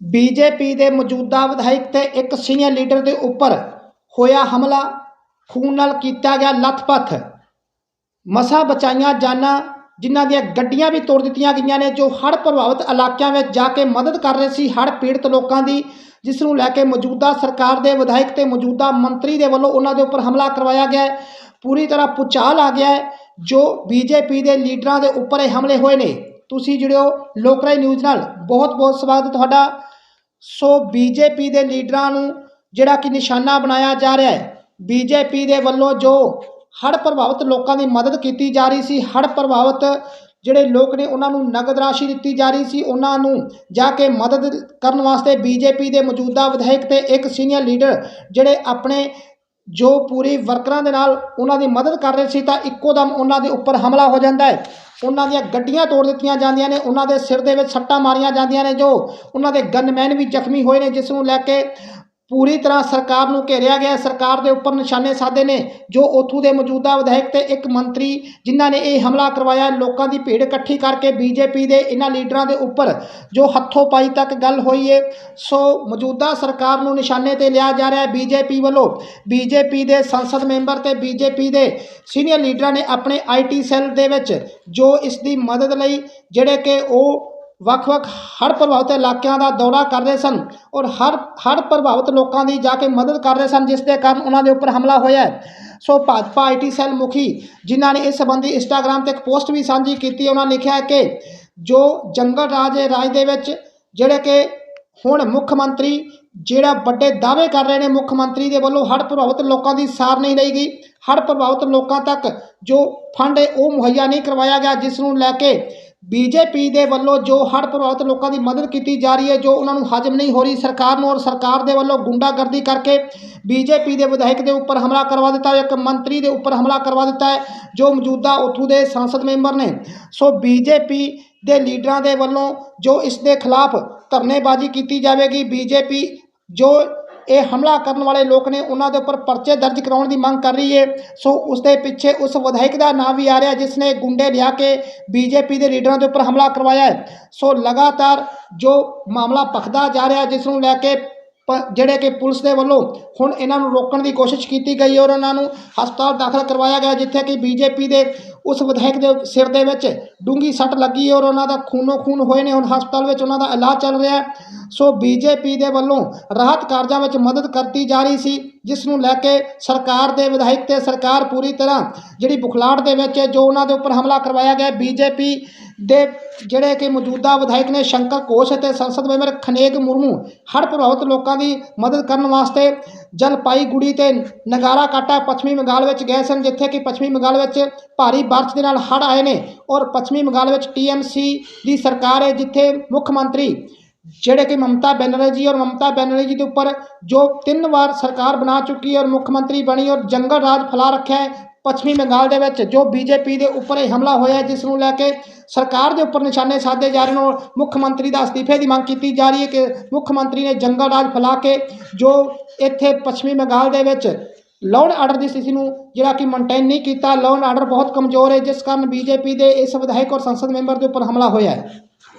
BJP ਦੇ ਮੌਜੂਦਾ ਵਿਧਾਇਕ ਤੇ ਇੱਕ ਸੀਨੀਅਰ ਲੀਡਰ ਦੇ ਉੱਪਰ ਹੋਇਆ ਹਮਲਾ, ਖੂਨ ਨਾਲ ਕੀਤਾ ਗਿਆ ਲੱਥਪੱਥ ਮਸਾ ਬਚਾਈਆਂ ਜਾਨਾਂ ਜਿਨ੍ਹਾਂ ਦੀਆਂ ਗੱਡੀਆਂ ਵੀ ਤੋੜ ਦਿੱਤੀਆਂ ਗਈਆਂ ਨੇ, ਜੋ ਹੜ੍ਹ ਪ੍ਰਭਾਵਿਤ ਇਲਾਕਿਆਂ ਵਿੱਚ ਜਾ ਕੇ ਮਦਦ ਕਰ ਰਹੇ ਸੀ, ਹੜ੍ਹ ਪੀੜਤ ਲੋਕਾਂ ਦੀ, ਜਿਸ ਨੂੰ ਲੈ ਕੇ ਮੌਜੂਦਾ ਸਰਕਾਰ ਦੇ ਵਿਧਾਇਕ ਤੇ ਮੌਜੂਦਾ ਮੰਤਰੀ ਦੇ ਵੱਲੋਂ ਉਹਨਾਂ ਦੇ ਉੱਪਰ ਹਮਲਾ ਕਰਵਾਇਆ ਗਿਆ ਪੂਰੀ ਤਰ੍ਹਾਂ ਪੁਚਾਲ ਆ ਗਿਆ ਹੈ, ਜੋ ਬੀਜੇਪੀ ਦੇ ਲੀਡਰਾਂ ਦੇ ਉੱਪਰ ਇਹ ਹਮਲੇ ਹੋਏ ਨੇ। ਤੁਸੀਂ ਜੁੜਿਓ ਲੋਕਰਾਈ ਨਿਊਜ਼ ਨਾਲ। ਬਹੁਤ ਬਹੁਤ ਸਵਾਗਤ ਤੁਹਾਡਾ। ਸੋ ਬੀਜੇਪੀ ਦੇ ਲੀਡਰਾਂ ਨੂੰ ਜਿਹੜਾ ਕਿ ਨਿਸ਼ਾਨਾ ਬਣਾਇਆ ਜਾ ਰਿਹਾ ਹੈ, ਬੀਜੇਪੀ ਦੇ ਵੱਲੋਂ ਜੋ ਹੜ੍ਹ ਪ੍ਰਭਾਵਿਤ ਲੋਕਾਂ ਦੀ ਮਦਦ ਕੀਤੀ ਜਾ ਰਹੀ ਸੀ, ਹੜ੍ਹ ਪ੍ਰਭਾਵਿਤ ਜਿਹੜੇ ਲੋਕ ਨੇ, ਉਹਨਾਂ ਨੂੰ ਨਗਦ ਰਾਸ਼ੀ ਦਿੱਤੀ ਜਾ ਰਹੀ ਸੀ। ਉਹਨਾਂ ਨੂੰ ਜਾ ਕੇ ਮਦਦ ਕਰਨ ਵਾਸਤੇ ਬੀਜੇਪੀ ਦੇ ਮੌਜੂਦਾ ਵਿਧਾਇਕ ਤੇ ਇੱਕ ਸੀਨੀਅਰ ਲੀਡਰ ਜਿਹੜੇ ਆਪਣੇ ਜੋ ਪੂਰੀ ਵਰਕਰਾਂ ਦੇ ਨਾਲ ਉਹਨਾਂ ਦੀ ਮਦਦ ਕਰ ਰਹੇ ਸੀ ਤਾਂ ਇੱਕੋ ਦਮ ਉਹਨਾਂ ਦੇ ਉੱਪਰ ਹਮਲਾ ਹੋ ਜਾਂਦਾ ਹੈ। ਉਹਨਾਂ ਦੀਆਂ ਗੱਡੀਆਂ ਤੋੜ ਦਿੱਤੀਆਂ ਜਾਂਦੀਆਂ ਨੇ, ਉਹਨਾਂ ਦੇ ਸਿਰ ਦੇ ਵਿੱਚ ਸੱਟਾਂ ਮਾਰੀਆਂ ਜਾਂਦੀਆਂ ਨੇ ਜੋ ਉਹਨਾਂ ਦੇ ਗਨਮੈਨ ਵੀ ਜ਼ਖਮੀ ਹੋਏ ਨੇ, ਜਿਸ ਨੂੰ ਲੈ ਕੇ ਪੂਰੀ ਤਰ੍ਹਾਂ ਸਰਕਾਰ ਨੂੰ ਘੇਰਿਆ ਗਿਆ ਸਰਕਾਰ ਦੇ ਉੱਪਰ ਨਿਸ਼ਾਨੇ ਸਾਧੇ ਨੇ, ਜੋ ਉੱਥੋਂ ਦੇ ਮੌਜੂਦਾ ਵਿਧਾਇਕ ਤੇ ਇੱਕ ਮੰਤਰੀ ਜਿਨ੍ਹਾਂ ਨੇ ਇਹ ਹਮਲਾ ਕਰਵਾਇਆ ਲੋਕਾਂ ਦੀ ਭੀੜ ਇਕੱਠੀ ਕਰਕੇ ਬੀਜੇਪੀ ਦੇ ਇਹਨਾਂ ਲੀਡਰਾਂ ਦੇ ਉੱਪਰ ਜੋ ਹੱਥੋਂ ਪਾਈ ਤੱਕ ਗੱਲ ਹੋਈ ਏ। ਸੋ ਮੌਜੂਦਾ ਸਰਕਾਰ ਨੂੰ ਨਿਸ਼ਾਨੇ ਤੇ ਲਿਆ ਜਾ ਰਿਹਾ ਹੈ ਬੀਜੇਪੀ ਵੱਲੋਂ। ਬੀਜੇਪੀ ਦੇ ਸੰਸਦ ਮੈਂਬਰ ਤੇ ਬੀਜੇਪੀ ਦੇ ਸੀਨੀਅਰ ਲੀਡਰਾਂ ਨੇ ਆਪਣੇ ਆਈਟੀ ਸੈੱਲ ਦੇ ਵਿੱਚ ਜੋ ਇਸ ਦੀ ਮਦਦ ਲਈ, ਜਿਹੜੇ ਕਿ ਉਹ ਵੱਖ-ਵੱਖ ਹੜ੍ਹ ਪ੍ਰਭਾਵਿਤ ਇਲਾਕਿਆਂ ਦਾ ਦੌਰਾ ਕਰ ਰਹੇ ਸਨ ਔਰ ਹਰ ਹੜ੍ਹ ਪ੍ਰਭਾਵਿਤ ਲੋਕਾਂ ਦੀ ਜਾ ਕੇ ਮਦਦ ਕਰ ਰਹੇ ਸਨ, ਜਿਸ ਦੇ ਕਾਰਨ ਉਹਨਾਂ ਦੇ ਉੱਪਰ ਹਮਲਾ ਹੋਇਆ ਸੋ ਭਾਜਪਾ ਆਈਟੀ ਸੈੱਲ ਮੁਖੀ ਜਿਨ੍ਹਾਂ ਨੇ ਇਸ ਸੰਬੰਧੀ ਇੰਸਟਾਗ੍ਰam ਤੇ ਇੱਕ ਪੋਸਟ ਵੀ ਸਾਂਝੀ ਕੀਤੀ, ਉਹਨਾਂ ਨੇ ਲਿਖਿਆ ਕਿ ਜੋ ਜੰਗਲ ਰਾਜ ਰਾਜ ਦੇ ਵਿੱਚ ਜਿਹੜੇ ਕਿ ਹੁਣ ਮੁੱਖ ਮੰਤਰੀ ਜਿਹੜਾ ਵੱਡੇ ਦਾਅਵੇ ਕਰ ਰਹੇ ਨੇ, ਮੁੱਖ ਮੰਤਰੀ ਦੇ ਵੱਲੋਂ ਹੜ੍ਹ ਪ੍ਰਭਾਵਿਤ ਲੋਕਾਂ ਦੀ ਸਾਰ ਨਹੀਂ ਲਈ ਗਈ। ਹੜ੍ਹ ਪ੍ਰਭਾਵਿਤ ਲੋਕਾਂ ਤੱਕ ਜੋ ਫੰਡ ਹੈ, ਉਹ ਮੁਹੱਈਆ ਨਹੀਂ ਕਰਵਾਇਆ ਗਿਆ, ਜਿਸ ਨੂੰ ਲੈ ਕੇ ਬੀਜੇਪੀ ਦੇ ਵੱਲੋਂ ਜੋ ਹੜ੍ਹ ਪ੍ਰਭਾਵਿਤ ਲੋਕਾਂ ਦੀ ਮਦਦ ਕੀਤੀ ਜਾ ਰਹੀ ਹੈ, ਜੋ ਉਹਨਾਂ ਨੂੰ ਹਜਮ ਨਹੀਂ ਹੋ ਰਹੀ, ਸਰਕਾਰ ਨੂੰ ਔਰ ਸਰਕਾਰ ਦੇ ਵੱਲੋਂ ਗੁੰਡਾਗਰਦੀ ਕਰਕੇ ਬੀਜੇਪੀ ਦੇ ਵਿਧਾਇਕ ਦੇ ਉੱਪਰ ਹਮਲਾ ਕਰਵਾ ਦਿੱਤਾ ਇੱਕ ਮੰਤਰੀ ਦੇ ਉੱਪਰ ਹਮਲਾ ਕਰਵਾ ਦਿੱਤਾ ਹੈ, ਜੋ ਮੌਜੂਦਾ ਉੱਥੋਂ ਦੇ ਸੰਸਦ ਮੈਂਬਰ ਨੇ। ਸੋ ਬੀਜੇਪੀ ਦੇ ਲੀਡਰਾਂ ਦੇ ਵੱਲੋਂ ਜੋ ਇਸ ਦੇ ਖਿਲਾਫ ਧਰਨੇਬਾਜ਼ੀ ਕੀਤੀ ਜਾਵੇਗੀ ਬੀਜੇਪੀ ਜੋ ਇਹ ਹਮਲਾ ਕਰਨ ਵਾਲੇ ਲੋਕ ਨੇ ਉਹਨਾਂ ਦੇ ਉੱਪਰ ਪਰਚੇ ਦਰਜ ਕਰਾਉਣ ਦੀ ਮੰਗ ਕਰ ਰਹੀ ਹੈ। ਸੋ ਉਸ ਦੇ ਪਿੱਛੇ ਉਸ ਵਿਧਾਇਕ ਦਾ ਨਾਮ ਵੀ ਆ ਰਿਹਾ ਜਿਸ ਨੇ ਗੁੰਡੇ ਲਿਆ ਕੇ ਬੀਜੇਪੀ ਦੇ ਲੀਡਰਾਂ ਦੇ ਉੱਪਰ ਹਮਲਾ ਕਰਵਾਇਆ ਹੈ। ਸੋ ਲਗਾਤਾਰ ਜੋ ਮਾਮਲਾ ਪਖਦਾ ਜਾ ਰਿਹਾ ਜਿਸ ਨੂੰ ਲੈ ਕੇ ਪ- ਜਿਹੜੇ ਕਿ ਪੁਲਿਸ ਦੇ ਵੱਲੋਂ ਹੁਣ ਇਹਨਾਂ ਨੂੰ ਰੋਕਣ ਦੀ ਕੋਸ਼ਿਸ਼ ਕੀਤੀ ਗਈ ਔਰ ਉਹਨਾਂ ਨੂੰ ਹਸਪਤਾਲ ਦਾਖਲ ਕਰਵਾਇਆ ਗਿਆ, ਜਿੱਥੇ ਕਿ ਬੀਜੇਪੀ ਦੇ ਉਸ ਵਿਧਾਇਕ ਦੇ ਸਿਰ ਦੇ ਵਿੱਚ ਡੂੰਗੀ ਸੱਟ ਲੱਗੀ ਔਰ ਉਹਨਾਂ ਦਾ ਖੂਨੋ ਖੂਨ ਹੋਏ ਨੇ। ਹੁਣ ਹਸਪਤਾਲ ਵਿੱਚ ਉਹਨਾਂ ਦਾ ਇਲਾਜ ਚੱਲ ਰਿਹਾ ਸੋ ਬੀਜੇਪੀ ਦੇ ਵੱਲੋਂ ਰਾਹਤ ਕਾਰਜਾਂ ਵਿੱਚ ਮਦਦ ਕਰਤੀ ਜਾ ਰਹੀ ਸੀ ਜਿਸ ਨੂੰ ਲੈ ਕੇ ਸਰਕਾਰ ਦੇ ਵਿਧਾਇਕ ਤੇ ਸਰਕਾਰ ਪੂਰੀ ਤਰ੍ਹਾਂ ਜਿਹੜੀ ਬੁਖਲਾੜ ਦੇ ਵਿੱਚ ਹੈ, ਜੋ ਉਹਨਾਂ ਦੇ ਉੱਪਰ ਹਮਲਾ ਕਰਵਾਇਆ ਗਿਆ ਬੀਜੇਪੀ ਦੇ ਜਿਹੜੇ ਕਿ ਮੌਜੂਦਾ ਵਿਧਾਇਕ ਨੇ ਸ਼ੰਕਰ ਘੋਸ਼ ਅਤੇ ਸੰਸਦ ਮੈਂਬਰ ਖਨੇਗ ਮੁਰਮੂ ਹੜ੍ਹ ਪ੍ਰਭਾਵਿਤ ਲੋਕਾਂ ਦੀ ਮਦਦ ਕਰਨ ਵਾਸਤੇ ਜਲਪਾਈਗੁੜੀ ਤੇ ਨਗਾਰਾ ਕਾਟਾ ਪੱਛਮੀ ਬੰਗਾਲ ਵਿੱਚ ਗਏ ਸਨ ਜਿੱਥੇ ਕਿ ਪੱਛਮੀ ਬੰਗਾਲ ਵਿੱਚ ਭਾਰੀ ਬਾਰਿਸ਼ ਦੇ ਨਾਲ ਹੜ੍ਹ ਆਏ ਨੇ ਔਰ ਪੱਛਮੀ ਬੰਗਾਲ ਵਿੱਚ ਟੀਐਮਸੀ ਦੀ ਸਰਕਾਰ ਹੈ ਜਿੱਥੇ ਮੁੱਖ ਮੰਤਰੀ ਜਿਹੜੇ ਕਿ ਮਮਤਾ ਬੈਨਰਜੀ ਔਰ ਮਮਤਾ ਬੈਨਰਜੀ ਦੇ ਉੱਪਰ ਜੋ ਤਿੰਨ ਵਾਰ ਸਰਕਾਰ ਬਣਾ ਚੁੱਕੀ ਹੈ ਔਰ ਮੁੱਖ ਮੰਤਰੀ ਬਣੀ ਔਰ ਜੰਗਲ ਰਾਜ ਫੈਲਾ ਰੱਖਿਆ ਹੈ ਪੱਛਮੀ ਬੰਗਾਲ ਦੇ ਵਿੱਚ, ਜੋ ਬੀਜੇਪੀ ਦੇ ਉੱਪਰ ਇਹ ਹਮਲਾ ਹੋਇਆ ਜਿਸ ਨੂੰ ਲੈ ਕੇ ਸਰਕਾਰ ਦੇ ਉੱਪਰ ਨਿਸ਼ਾਨੇ ਸਾਧੇ ਜਾ ਰਹੇ ਨੇ ਔਰ ਮੁੱਖ ਮੰਤਰੀ ਦਾ ਅਸਤੀਫੇ ਦੀ ਮੰਗ ਕੀਤੀ ਜਾ ਰਹੀ ਹੈ ਕਿ ਮੁੱਖ ਮੰਤਰੀ ਨੇ ਜੰਗਲ ਰਾਜ ਫੈਲਾ ਕੇ ਜੋ ਇੱਥੇ ਪੱਛਮੀ ਬੰਗਾਲ ਦੇ ਵਿੱਚ ਲਾਅ ਐਂਡ ਆਰਡਰ ਦੀ ਸਥਿਤੀ ਨੂੰ ਜਿਹੜਾ ਕਿ ਮੇਨਟੇਨ ਨਹੀਂ ਕੀਤਾ ਲਾਅ ਐਂਡ ਆਰਡਰ ਬਹੁਤ ਕਮਜ਼ੋਰ ਹੈ, ਜਿਸ ਕਾਰਨ ਬੀਜੇਪੀ ਦੇ ਇਸ ਵਿਧਾਇਕ ਔਰ ਸੰਸਦ ਮੈਂਬਰ ਦੇ ਉੱਪਰ ਹਮਲਾ ਹੋਇਆ ਹੈ।